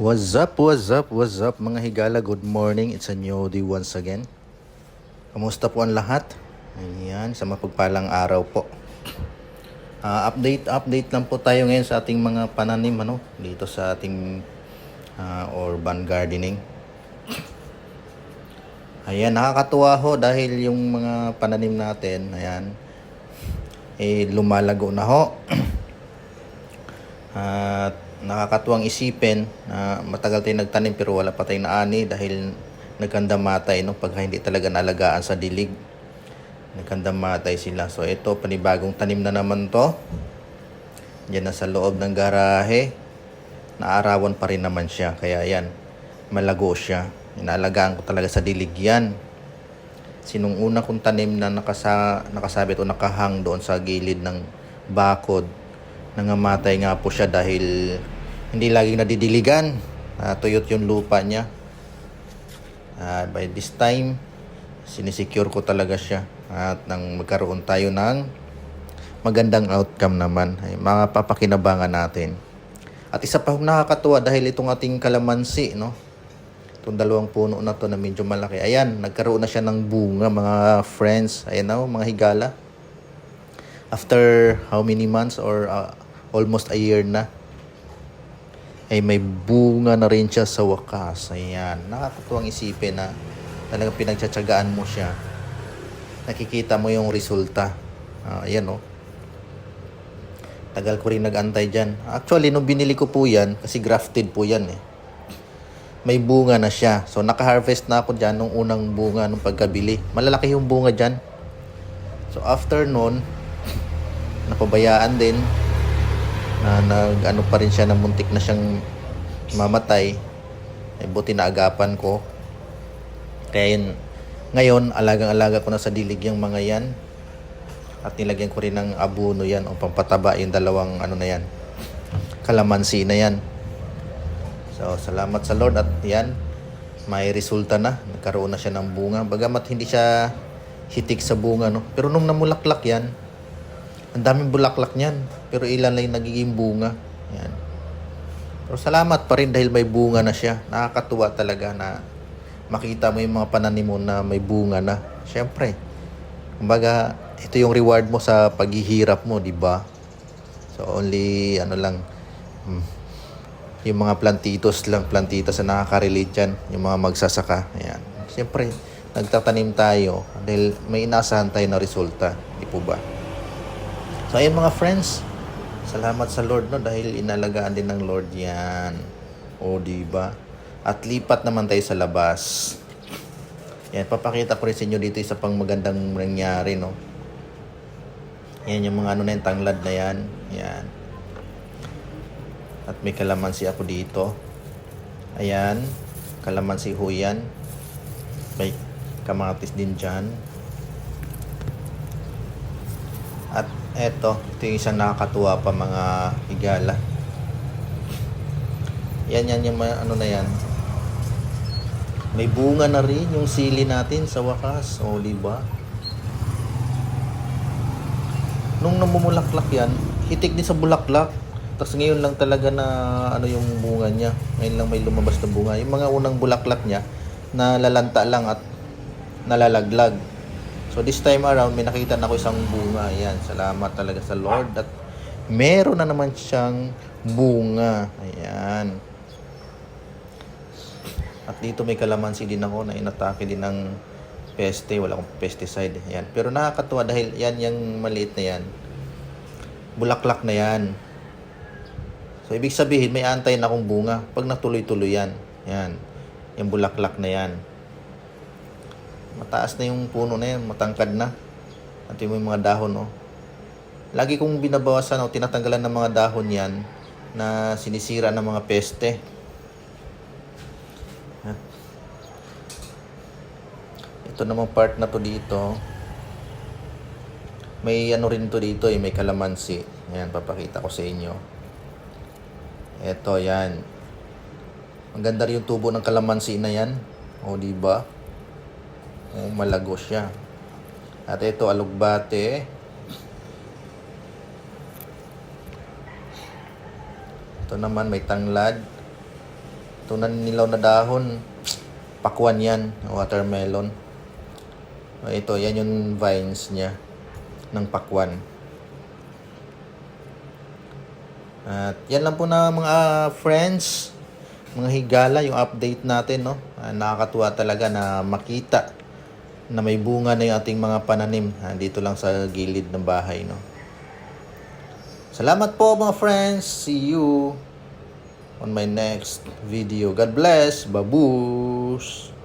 What's up, what's up, what's up mga higala? Good morning, it's a new day once again. Kamusta po ang lahat? Ayan, sa mapagpalang araw po. Ah, update, update lang po tayo ngayon sa ating mga pananim ano, dito sa ating ah, urban gardening. Ayan, nakakatuwa ho dahil yung mga pananim natin, ayan, eh lumalago na ho. At nakakatuwang isipin na matagal tayong nagtanim pero wala pa tayong naani dahil nagkandamatay no pag hindi talaga nalagaan sa dilig. Nagkandamatay sila. So ito panibagong tanim na naman to. Diyan na sa loob ng garahe. Naarawan pa rin naman siya. Kaya yan, malago siya. Inaalagaan ko talaga sa dilig yan. Sinong una kong tanim na nakasa, nakasabit o nakahang doon sa gilid ng bakod nangamatay nga po siya dahil hindi laging nadidiligan. Uh, tuyot yung lupa niya. Ah, by this time, sinisecure ko talaga siya. At nang magkaroon tayo ng magandang outcome naman, ay mga papakinabangan natin. At isa pa nakakatuwa dahil itong ating kalamansi, no? Itong dalawang puno na to na medyo malaki. Ayan, nagkaroon na siya ng bunga, mga friends. Ayan na, oh, mga higala after how many months or uh, almost a year na ay may bunga na rin siya sa wakas. Ayan. Nakakatuwang isipin na talagang pinagtsatsagaan mo siya. Nakikita mo yung resulta. Ah, ayan oh. Tagal ko rin nag-antay dyan. Actually, nung binili ko po yan, kasi grafted po yan eh. May bunga na siya. So, naka-harvest na ako dyan nung unang bunga nung pagkabili. Malalaki yung bunga dyan. So, after nun, napabayaan din na nag ano pa rin siya na muntik na siyang mamatay. Ay buti na agapan ko. Kaya yun ngayon alagang-alaga ko na sa dilig yung mga yan. At nilagyan ko rin ng abuno yan o pampataba yung dalawang ano na yan kalamansi na yan. So salamat sa Lord at yan may resulta na. Nagkaroon na siya ng bunga. Bagamat hindi siya hitik sa bunga no? Pero nung namulaklak yan ang daming bulaklak niyan, pero ilan lang yung nagiging bunga. Yan. Pero salamat pa rin dahil may bunga na siya. Nakakatuwa talaga na makita mo yung mga pananim mo na may bunga na. Siyempre, kumbaga, ito yung reward mo sa paghihirap mo, di ba? So, only, ano lang, hmm, yung mga plantitos lang, plantitas na nakaka-relate yan, yung mga magsasaka. Ayan. Siyempre, nagtatanim tayo dahil may inasahan tayo na resulta. Di po ba? So ayun mga friends, salamat sa Lord no dahil inalagaan din ng Lord 'yan. O di ba? At lipat naman tayo sa labas. Yan, papakita ko rin sa inyo dito isa pang magandang nangyari, no? Yan yung mga ano na yung tanglad na yan. Yan. At may kalamansi ako dito. Ayan. Kalamansi ho yan. May kamatis din dyan. At eto, ito yung isang nakakatuwa pa mga higala. Yan yan yung ano na yan. May bunga na rin yung sili natin sa wakas. O, di ba? Nung namumulaklak yan, hitik din sa bulaklak. Tapos ngayon lang talaga na ano yung bunga niya. Ngayon lang may lumabas na bunga. Yung mga unang bulaklak niya, nalalanta lang at nalalaglag. So this time around, may nakita na ako isang bunga. Ayan, salamat talaga sa Lord. At meron na naman siyang bunga. Ayan. At dito may kalamansi din ako na inatake din ng peste. Wala akong pesticide. Ayan. Pero nakakatuwa dahil yan yung maliit na yan. Bulaklak na yan. So ibig sabihin, may antay na akong bunga. Pag natuloy-tuloy yan. Yan. Yung bulaklak na yan mataas na yung puno na yan, matangkad na. At yung mga dahon, no. Lagi kong binabawasan o tinatanggalan ng mga dahon yan na sinisira ng mga peste. At ito namang part na to dito. May ano rin to dito eh, may kalamansi. Ayan, papakita ko sa inyo. Ito, yan. Ang ganda rin yung tubo ng kalamansi na yan. O, di ba? Malago siya. At ito, alugbate. Ito naman, may tanglad. Ito na nilaw na dahon. Pakwan yan. Watermelon. Ito, yan yung vines niya. Ng pakwan. At yan lang po na mga friends. Mga higala, yung update natin, no? Ah, nakakatuwa talaga na makita na may bunga na yung ating mga pananim ah, dito lang sa gilid ng bahay, no? Salamat po mga friends. See you on my next video. God bless. Babush!